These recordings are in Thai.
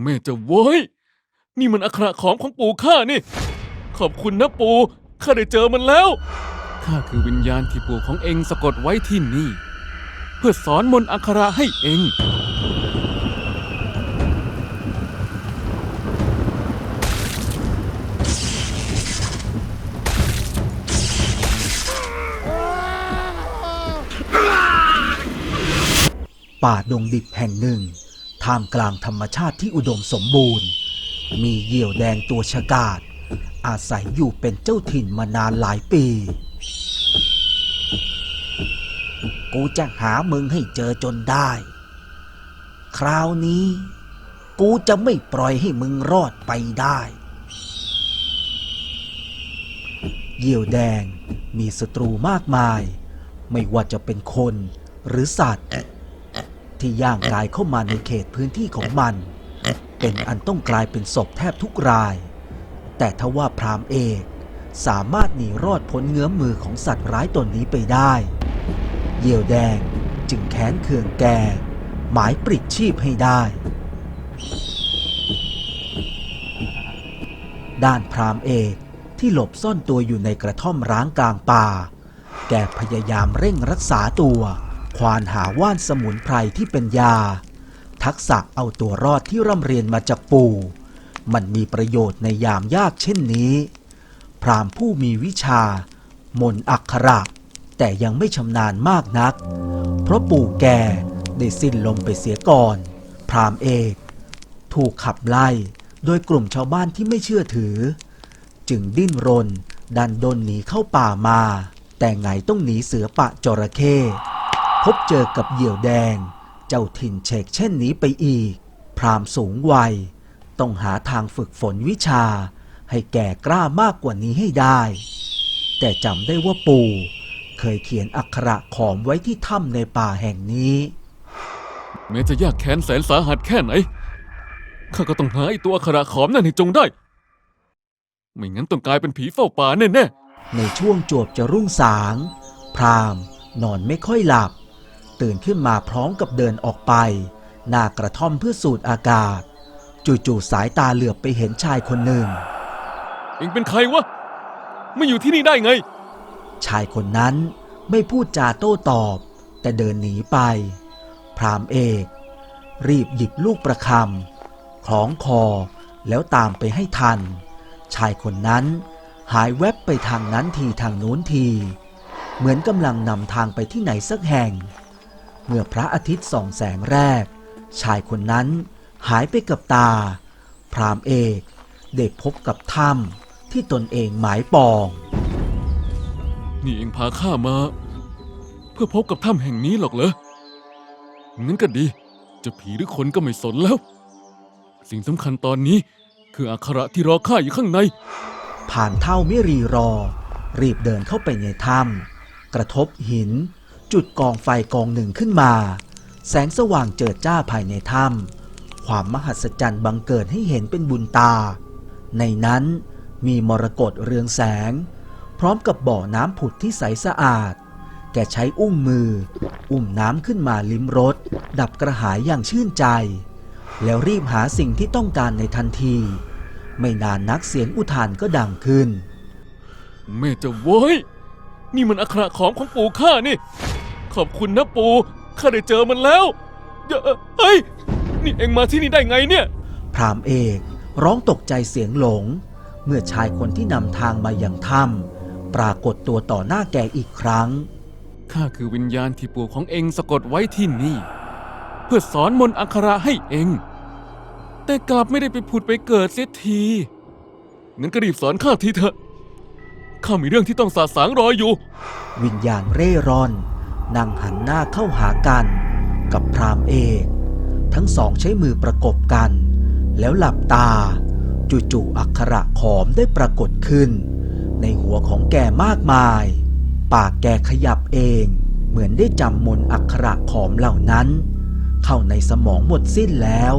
แม่จะโว้ยนี่มันอักขระของของปู่ข้านี่ ขอบคุณนะปู่ข้าได้เจอมันแล้ว ข้าคือวิญญาณที่ปู่ของเองสะกดไว้ที่นี่ เพื่อสอนมนต์อักขระให้เอง ป่าดงดิบแห่งหนึ่ง ท่ามกลางธรรมชาติที่อุดมสมบูรณ์ มีเหยี่ยวแดงตัวฉกาจอาศัยอยู่เป็นเจ้าถิ่นมานานหลายปี กูจะหามึงให้เจอจนได้ คราวนี้ กูจะไม่ปล่อยให้มึงรอดไปได้ เหยี่ยวแดงมีศัตรูมากมาย ไม่ว่าจะเป็นคนหรือสัตว์ ที่ย่างกายเข้ามาในเขตพื้นที่ของมัน เป็นอันต้องกลายเป็นศพแทบทุกราย แต่ทว่าพรามเอกสามารถหนีรอดพ้นเงื้อมมือของสัตว์ร้ายตนนี้ไปได้ เหยี่ยวแดงจึงแค้นเคืองแก หมายปลิดชีพให้ได้ ด้านพรามเอกที่หลบซ่อนตัวอยู่ในกระท่อมร้างกลางป่า แกพยายามเร่งรักษาตัว ควานหาว่านสมุนไพรที่เป็นยา ทักษะเอาตัวรอดที่ร่ำเรียนมาจากปู่ มันมีประโยชน์ในยามยากเช่นนี้ พรามผู้มีวิชา มนอักขระ แต่ยังไม่ชำนาญมากนัก เพราะปู่แกได้สิ้นลมไปเสียก่อน พรามเอกถูกขับไล่โดยกลุ่มชาวบ้านที่ไม่เชื่อถือ จึงดิ้นรน ดันดนหนีเข้าป่ามา แต่ไงต้องหนีเสือปะจระเข้ พบเจอกับเหยี่ยวแดง เจ้าถิ่นเชกเช่นนี้ไปอีก พรามสูงวัย ต้องหาทางฝึกฝนวิชา ให้แก่กล้ามากกว่านี้ให้ได้ แต่จำได้ว่าปู่ เคยเขียนอักขระขอมไว้ที่ถ้ำในป่าแห่งนี้แม้จะยากแค้นแสนสาหัสแค่ไหน ข้าก็ต้องหาไอ้ตัวอักขระขอมนั่นให้จงได้ ไม่งั้นต้องกลายเป็นผีเฝ้าป่าแน่ในช่วงจวบจะรุ่งสาง พรามนอนไม่ค่อยหลับ ตื่นขึ้นมาพร้อมกับเดินออกไป หน้ากระท่อมเพื่อสูดอากาศ จู่ๆสายตาเหลือบไปเห็นชายคนหนึ่งๆเองเป็นใครวะไม่อยู่ที่นี่ได้ไง ชายคนนั้นไม่พูดจาโต้ตอบ แต่เดินหนีไป พรามเอก รีบหยิบลูกประคำคล้องคอแล้วตามไปให้ทัน ชายคนนั้นหายแวบไปทางนั้นทีทางโน้นที เหมือนกำลังนำทางไปที่ไหนสักแห่ง เมื่อพระอาทิตย์ส่องแสงแรก ชายคนนั้นหายไปกับตา พรามเอกได้พบกับถ้ำที่ตนเองหมายปอง นี่เองพาข้ามา เพื่อพบกับถ้ำแห่งนี้หรอกเหรอ งั้นก็ดี จะผีหรือคนก็ไม่สนแล้ว สิ่งสำคัญตอนนี้คืออักขระที่รอข้าอยู่ข้างใน ผ่านเท่าไม่รีรอ รีบเดินเข้าไปในถ้ำกระทบหิน จุดกองไฟกองหนึ่งขึ้นมา แสงสว่างเจิดจ้าภายในถ้ำความมหัศจรรย์บังเกิดให้เห็นเป็นบุญตา ในนั้นมีมรกตเรืองแสง พร้อมกับบ่อน้ำผุดที่ใสสะอาด แกใช้อุ้งมือ อุ้มน้ำขึ้นมาลิ้มรสดับกระหายอย่างชื่นใจ แล้วรีบหาสิ่งที่ต้องการในทันที ไม่นานนักเสียงอุทานก็ดังขึ้น แม่จะโว้ยนี่มันอักขระของของปู่ข้านี่ ขอบคุณนะปู่ข้าได้เจอมันแล้วเดี๋ยวเอ้ย นี่เอ็งมาที่นี่ได้ไงเนี่ย พรามเอกร้องตกใจเสียงหลง เมื่อชายคนที่นำทางมาอย่างถ้ำปรากฏตัวต่อหน้าแกอีกครั้ง ข้าคือวิญญาณที่ปู่ของเองสะกดไว้ที่นี่ เพื่อสอนมนต์อักขระให้เองแต่กลับไม่ได้ไปผุดไปเกิดเสียทีงั้นก็รีบสอนข้าทีเถอะข้ามีเรื่องที่ต้องสาสางรออยู่ วิญญาณเร่ร่อน นั่งหันหน้าเข้าหากันกับพรามเอก ทั้งสองใช้มือประกบกัน แล้วหลับตา จู่ๆอักขระขอมได้ปรากฏขึ้น ในหัวของแกมากมาย ปากแกขยับเอง เหมือนได้จำมนอักขระขอมเหล่านั้น เข้าในสมองหมดสิ้นแล้ว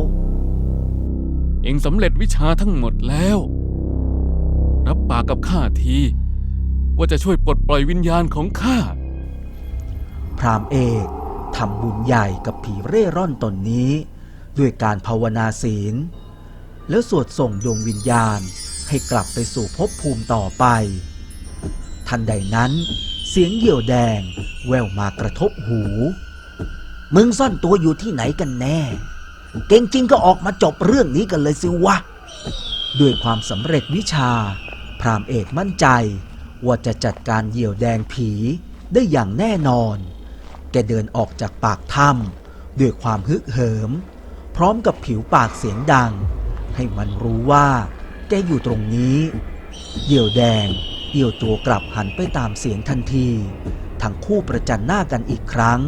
เองสำเร็จวิชาทั้งหมดแล้ว รับปากกับข้าที ว่าจะช่วยปลดปล่อยวิญญาณของข้า พรามเอกทำบุญใหญ่กับผีเร่ร่อนตนนี้ ด้วยการภาวนาศีล แล้วสวดส่งดวงวิญญาณให้กลับไปสู่ภพภูมิต่อไป ทันใดนั้น เสียงเหยี่ยวแดงแววมากระทบหู มึงซ่อนตัวอยู่ที่ไหนกันแน่ เก่งจริงก็ออกมาจบเรื่องนี้กันเลยสิวะ ด้วยความสำเร็จวิชา พรามเอกมั่นใจว่าจะจัดการเหยี่ยวแดงผีได้อย่างแน่นอน แกเดินออกจากปากถ้ำด้วยความฮึกเหิม พร้อมกับผิวปากเสียงดัง ให้มันรู้ว่าแกอยู่ตรงนี้เหยี่ยวแดงเอี่ยวตัวกลับหันไปตามเสียงทันที ทั้งคู่ประจันหน้ากันอีกครั้ง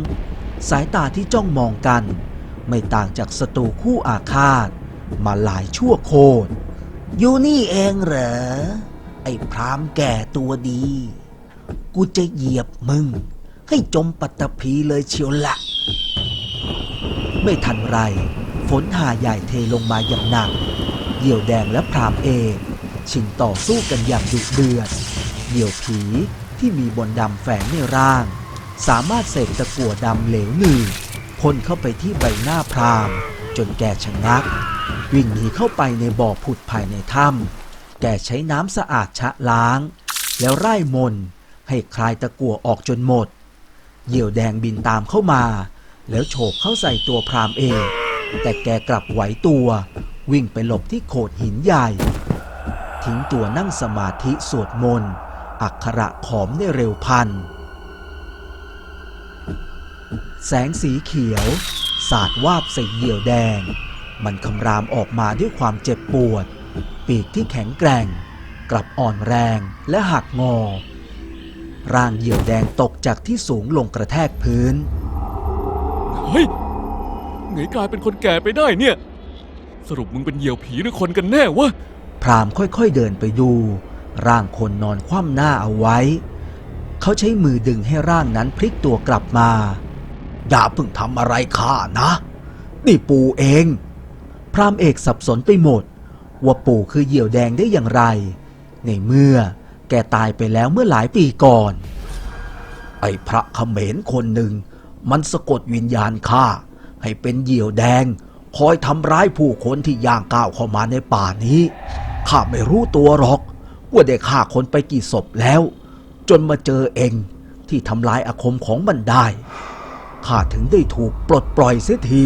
สายตาที่จ้องมองกัน ไม่ต่างจากศัตรูคู่อาฆาต มาหลายชั่วโคตรอยู่นี่เองเหรอ ไอ้พรามแก่ตัวดี กูจะเหยียบมึง ให้จมปัตตภีเลยเชียวละ ไม่ทันไร ฝนหาใหญ่เทลงมาอย่างหนัก เหยี่ยวแดงและพรามเอกชิงต่อสู้กันอย่างดุเดือด เหยี่ยวผีที่มีบนดำแฝงในร่าง สามารถเสกตะกั่วดำเหลวหนืดพ่นเข้าไปที่ใบหน้าพรามจนแกชะงัก วิ่งหนีเข้าไปในบ่อผุดภายในถ้ำแกใช้น้ำสะอาดชะล้าง แล้วไล่มนให้คลายตะกั่วออกจนหมด เหยี่ยวแดงบินตามเข้ามา แล้วโฉบเข้าใส่ตัวพรามเอกแต่แกกลับไหวตัว วิ่งไปหลบที่โขดหินใหญ่ ทิ้งตัวนั่งสมาธิสวดมนต์ อักขระขอมในเร็วพัน แสงสีเขียว สาดวาบใส่เหยี่ยวแดง มันคำรามออกมาด้วยความเจ็บปวด ปีกที่แข็งแกร่ง กลับอ่อนแรงและหักงอ ร่างเหยี่ยวแดงตกจากที่สูงลงกระแทกพื้น เฮ้ยไงกลายเป็นคนแก่ไปได้เนี่ย สรุปมึงเป็นเหยี่ยวผีหรือคนกันแน่วะ พรามค่อยๆเดินไปดู ร่างคนนอนคว่ำหน้าเอาไว้ เขาใช้มือดึงให้ร่างนั้นพลิกตัวกลับมาอย่าเพิ่งทำอะไรข้านะ นี่ปู่เอง พรามเอกสับสนไปหมด ว่าปู่คือเหยี่ยวแดงได้อย่างไร ในเมื่อ แกตายไปแล้วเมื่อหลายปีก่อน ไอ้พระเขมรคนหนึ่ง มันสะกดวิญญาณข้าให้เป็นเหยี่ยวแดง คอยทำร้ายผู้คนที่ย่างก้าวเข้ามาในป่านี้ ข้าไม่รู้ตัวหรอก ว่าได้ฆ่าคนไปกี่ศพแล้ว จนมาเจอเองที่ทำลายอาคมของมันได้ ข้าถึงได้ถูกปลดปล่อยเสียที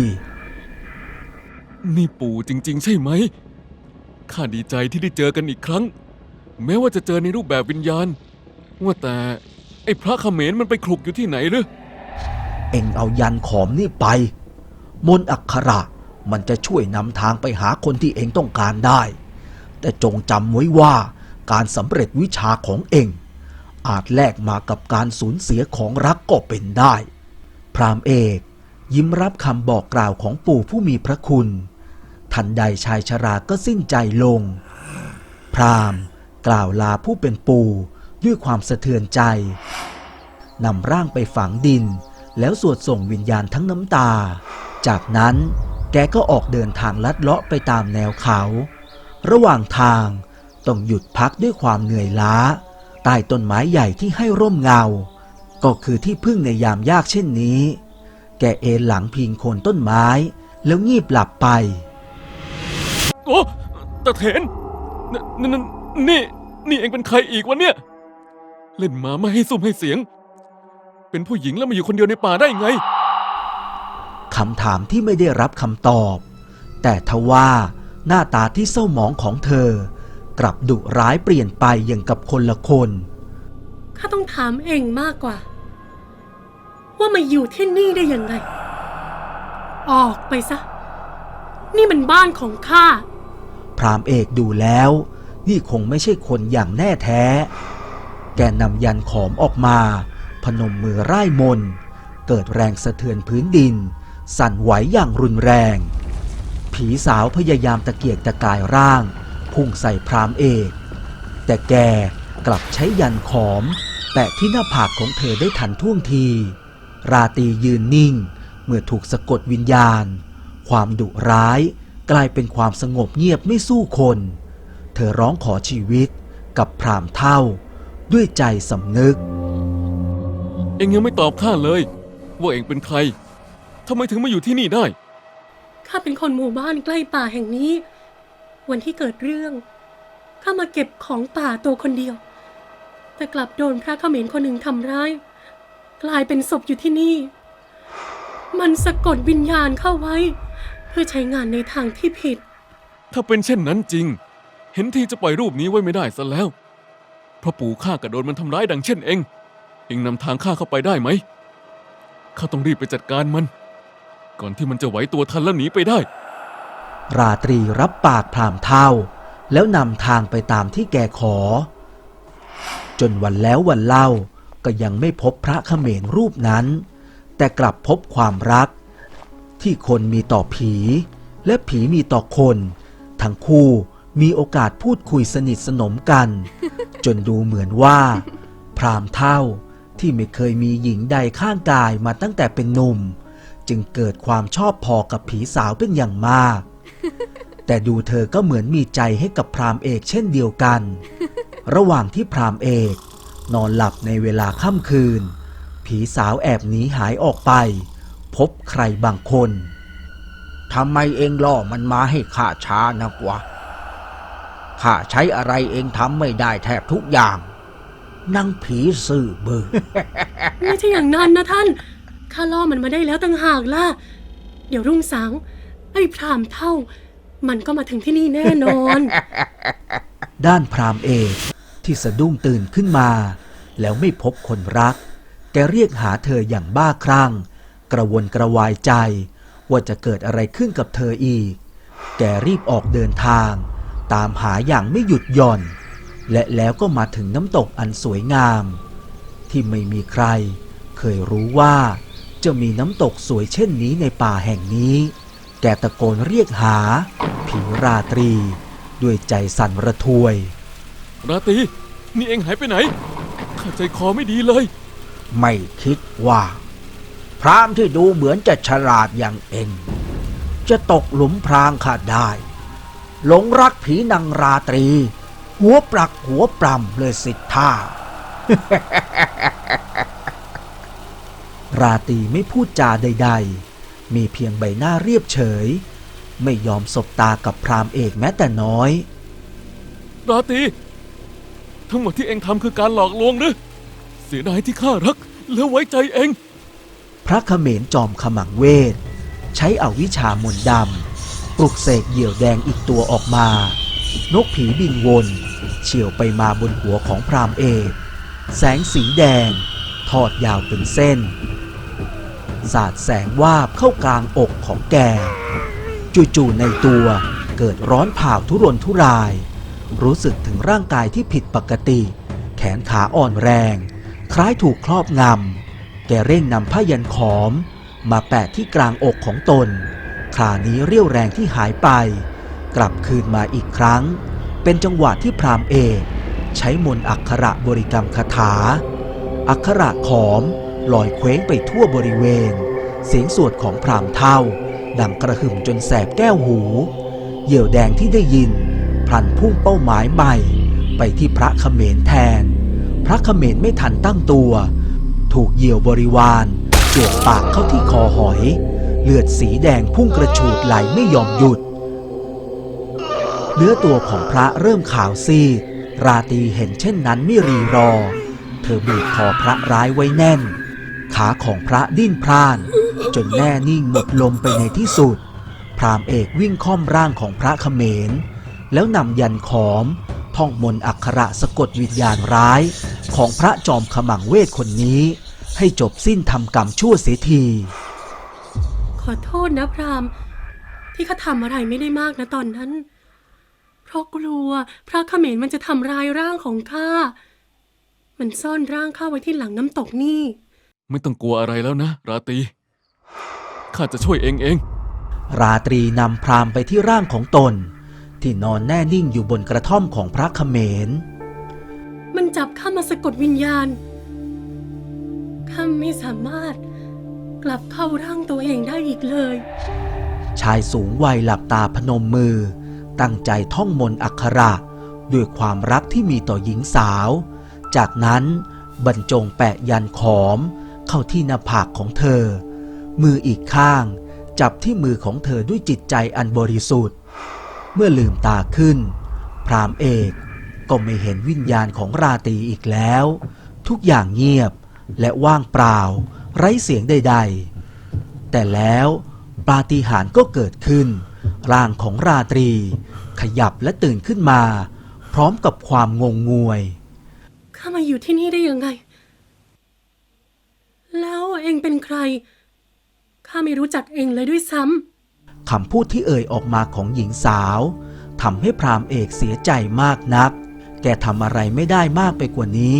นี่ปู่จริง ๆ ใช่ไหม ข้าดีใจที่ได้เจอกันอีกครั้ง แม้ว่าจะเจอในรูปแบบวิญญาณ ว่าแต่ ไอ้พระเขมรมันไปคลุกอยู่ที่ไหนหรือเอ็งเอายันขอมนี่ไป มนต์อักขระมันจะช่วยนำทางไปหาคนที่เอ็งต้องการได้ แต่จงจำไว้ว่าการสำเร็จวิชาของเอ็ง อาจแลกมากับการสูญเสียของรักก็เป็นได้ พรามเอกยิ้มรับคำบอกกล่าวของปู่ผู้มีพระคุณ ทันใดชายชราก็สิ้นใจลง พราม กล่าวลาผู้เป็นปู่ด้วยความสะเทือนใจนำร่างไปฝังดิน แล้วสวดส่งวิญญาณทั้งน้ำตา จากนั้นแกก็ออกเดินทางลัดเลาะไปตามแนวเขา ระหว่างทางต้องหยุดพักด้วยความเหนื่อยล้า ใต้ต้นไม้ใหญ่ที่ให้ร่มเงา ก็คือที่พึ่งในยามยากเช่นนี้ แกเอนหลังพิงโคนต้นไม้ แล้วงีบหลับไป โอ้ตะเถนนนน นี่นี่เองเป็นใครอีกวะเนี่ย เล่นมาไม่ให้ซุ่มให้เสียง เป็นผู้หญิงแล้วมาอยู่คนเดียวในป่าได้ไงคำถามที่ไม่ได้รับคำตอบ แต่ทว่าหน้าตาที่เศร้าหมองของเธอ กลับดุร้ายเปลี่ยนไปอย่างกับคนละคน ข้าต้องถามเองมากกว่า ว่ามาอยู่ที่นี่ได้ยังไง ออกไปซะ นี่มันบ้านของข้า พรามเอกดูแล้ว นี่คงไม่ใช่คนอย่างแน่แท้ แกนำยันขอมออกมา พนมมือร่ายมน เกิดแรงสะเทือนพื้นดิน สั่นไหวอย่างรุนแรง ผีสาวพยายามตะเกียกตะกายร่าง พุ่งใส่พรามเอก แต่แกกลับใช้ยันขอม แตะที่หน้าผากของเธอได้ทันท่วงที ราตียืนนิ่ง เมื่อถูกสะกดวิญญาณ ความดุร้ายกลายเป็นความสงบเงียบไม่สู้คน ธอร้องขอชีวิตกับพรามเท่า ด้วยใจสำนึก เองยังไม่ตอบข้าเลย ว่าเองเป็นใครทำไมถึงมาอยู่ที่นี่ได้ ข้าเป็นคนหมู่บ้านใกล้ป่าแห่งนี้ วันที่เกิดเรื่องข้ามาเก็บของป่าตัวคนเดียว แต่กลับโดนพระเขมรคนหนึ่งทำร้าย กลายเป็นศพอยู่ที่นี่ มันสะกดวิญญาณเข้าไว้ เพื่อใช้งานในทางที่ผิด ถ้าเป็นเช่นนั้นจริงเห็นทีจะปล่อยรูปนี้ไว้ไม่ได้ซะแล้ว พระปู่ข้าก็โดนมันทำร้ายดังเช่นเอง เองนำทางข้าเข้าไปได้ไหม ข้าต้องรีบไปจัดการมัน ก่อนที่มันจะไหวตัวทันแล้วหนีไปได้ ราตรีรับปากพรามเท่า แล้วนำทางไปตามที่แกขอ จนวันแล้ววันเล่าก็ยังไม่พบพระเขมรรูปนั้น แต่กลับพบความรัก ที่คนมีต่อผี และผีมีต่อคน ทั้งคู่ มีโอกาสพูดคุยสนิทสนมกัน จนดูเหมือนว่า พรามเท่าที่ไม่เคยมีหญิงใดข้างกายมาตั้งแต่เป็นหนุ่ม จึงเกิดความชอบพอกับผีสาวเป็นอย่างมาก แต่ดูเธอก็เหมือนมีใจให้กับพรามเอกเช่นเดียวกัน ระหว่างที่พรามเอกนอนหลับในเวลาค่ำคืน ผีสาวแอบหนีหายออกไป พบใครบางคนทำไมเองล่อมันมาให้ข้าช้านักวะ ข้าใช้อะไรเองทำไม่ได้แทบทุกอย่างนั่งผีซื่อเบือไม่ใช่อย่างนั้นนะท่าน ข้าล่อมันมาได้แล้วตั้งหากล่ะ เดี๋ยวรุ่งสางไอ้พรามเท่า มันก็มาถึงที่นี่แน่นอน ด้านพรามเอกที่สะดุ้งตื่นขึ้นมา แล้วไม่พบคนรัก แกเรียกหาเธออย่างบ้าคลั่ง กระวนกระวายใจ ว่าจะเกิดอะไรขึ้นกับเธออีก แกรีบออกเดินทาง ตามหาอย่างไม่หยุดหย่อน และแล้วก็มาถึงน้ำตกอันสวยงาม ที่ไม่มีใคร เคยรู้ว่า จะมีน้ำตกสวยเช่นนี้ในป่าแห่งนี้ แกตะโกนเรียกหา ผีราตรี ด้วยใจสั่นระทวย ราตรีนี่เองหายไปไหนข้าใจคอไม่ดีเลย ไม่คิดว่า พรามที่ดูเหมือนจะฉลาดอย่างเองจะตกหลุมพรางข้าได้ หลงรักผีนางราตรี หัวปลักหัวปรำเลยสิท่าราตรีไม่พูดจาใด ๆ มีเพียงใบหน้าเรียบเฉย ไม่ยอมสบตากับพรามเอกแม้แต่น้อย ราตรีทั้งหมดที่เองทำคือการหลอกลวงหรือเสียดายที่ข้ารักและไว้ใจเอง พระเขมรจอมขมังเวท ใช้อาวิชามนต์ดำ ปลุกเสกเหยี่ยวแดงอีกตัวออกมา นกผีบินวนเฉี่ยวไปมาบนหัวของพรามเอกแสงสีแดง ทอดยาวเป็นเส้น สาดแสงวาบเข้ากลางอกของแก จู่ๆในตัวเกิดร้อนเผาทุรนทุราย รู้สึกถึงร่างกายที่ผิดปกติ แขนขาอ่อนแรง คล้ายถูกครอบงำ แกเร่งนำผ้ายันขอม มาแปะที่กลางอกของตน คราวนี้เรี่ยวแรงที่หายไป กลับคืนมาอีกครั้ง เป็นจังหวะที่พรามเอกใช้มนต์อักขระบริกรรมคาถา อักขระขอมลอยเคว้งไปทั่วบริเวณ เสียงสวดของพรามเท่าดังกระหึ่มจนแสบแก้วหู เหยี่ยวแดงที่ได้ยินพลันพุ่งเป้าหมายใหม่ ไปที่พระเขมรแทน พระเขมรไม่ทันตั้งตัว ถูกเหยี่ยวบริวารจวกปากเข้าที่คอหอย เลือดสีแดงพุ่งกระฉูดไหลไม่ยอมหยุด เนื้อตัวของพระเริ่มขาวซีด ราตีเห็นเช่นนั้นไม่รีรอ เธอบีบคอพระร้ายไว้แน่น ขาของพระดิ้นพร่าน จนแน่นิ่งหมดลมไปในที่สุด พรามเอกวิ่งค่อมร่างของพระเขมร แล้วนำยันขอม ท่องมนต์อักขระสะกดวิญญาณร้าย ของพระจอมขมังเวทคนนี้ ให้จบสิ้นทำกรรมชั่วเสียที อโทษนะพรามที่ข้าทำอะไรไม่ได้มากนะตอนนั้น เพราะกลัวพระเขมรมันจะทำร้ายร่างของข้า มันซ่อนร่างข้าไว้ที่หลังน้ำตกนี่ ไม่ต้องกลัวอะไรแล้วนะ ราตรีข้าจะช่วยเองเอง ราตรีนำพรามไปที่ร่างของตน ที่นอนแน่นิ่งอยู่บนกระท่อมของพระเขมร มันจับข้ามาสะกดวิญญาณข้าไม่สามารถ กลับเข้าร่างตัวเองได้อีกเลย ชายสูงวัยหลับตาพนมมือ ตั้งใจท่องมนต์อักขระด้วยความรักที่มีต่อหญิงสาว จากนั้นบรรจงแปะยันขอม เข้าที่หน้าผากของเธอ มืออีกข้าง จับที่มือของเธอด้วยจิตใจอันบริสุทธิ์ เมื่อลืมตาขึ้น พรามเอกก็ไม่เห็นวิญญาณของราตรีอีกแล้ว ทุกอย่างเงียบและว่างเปล่า ไร้เสียงใด ๆ แต่แล้วปาฏิหาริย์ก็เกิดขึ้น ร่างของราตรี ขยับและตื่นขึ้นมา พร้อมกับความงงงวย ข้ามาอยู่ที่นี่ได้ยังไง แล้วเองเป็นใคร ข้าไม่รู้จักเองเลยด้วยซ้ำคำพูดที่เอ่ยออกมาของหญิงสาวทำให้พรามเอกเสียใจมากนัก แกทำอะไรไม่ได้มากไปกว่านี้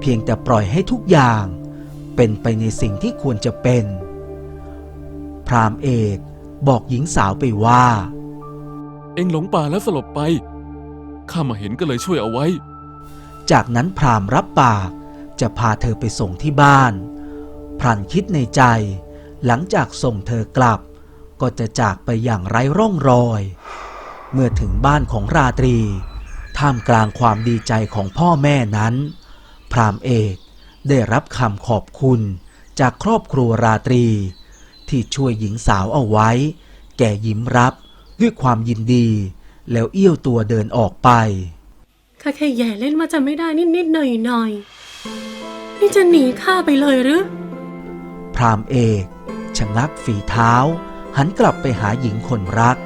เพียงแต่ปล่อยให้ทุกอย่าง เป็นไปในสิ่งที่ควรจะเป็น พรามเอกบอกหญิงสาวไปว่า เองหลงป่าแล้วสลบไป ข้ามาเห็นก็เลยช่วยเอาไว้ จากนั้นพรามรับปากจะพาเธอไปส่งที่บ้านพลันคิดในใจ หลังจากส่งเธอกลับ ก็จะจากไปอย่างไร้ร่องรอย เมื่อถึงบ้านของราตรี ท่ามกลางความดีใจของพ่อแม่นั้น พรามเอก ได้รับคำขอบคุณจากครอบครัวราตรี ที่ช่วยหญิงสาวเอาไว้ แก่ยิ้มรับด้วยความยินดี แล้วเอี้ยวตัวเดินออกไปข้าแค่แย่เล่นว่าจะไม่ได้นิดๆหน่อยๆนี่จะหนีข้าไปเลยหรือ พรามเอกชะงักฝีเท้า หันกลับไปหาหญิงคนรัก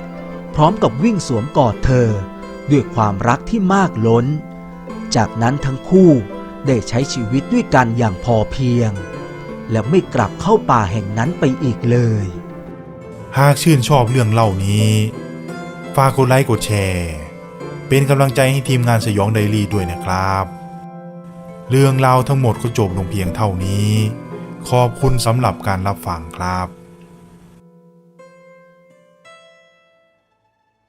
พร้อมกับวิ่งสวมกอดเธอ ด้วยความรักที่มากล้น จากนั้นทั้งคู่ ได้ใช้ชีวิตด้วยกันอย่างพอเพียง และไม่กลับเข้าป่าแห่งนั้นไปอีกเลย หากชื่นชอบเรื่องเล่านี้ ฝากกดไลค์กดแชร์ เป็นกำลังใจให้ทีมงานสยองไดรี่ด้วยนะครับ เรื่องราวทั้งหมดก็จบลงเพียงเท่านี้ ขอบคุณสำหรับการรับฟังครับ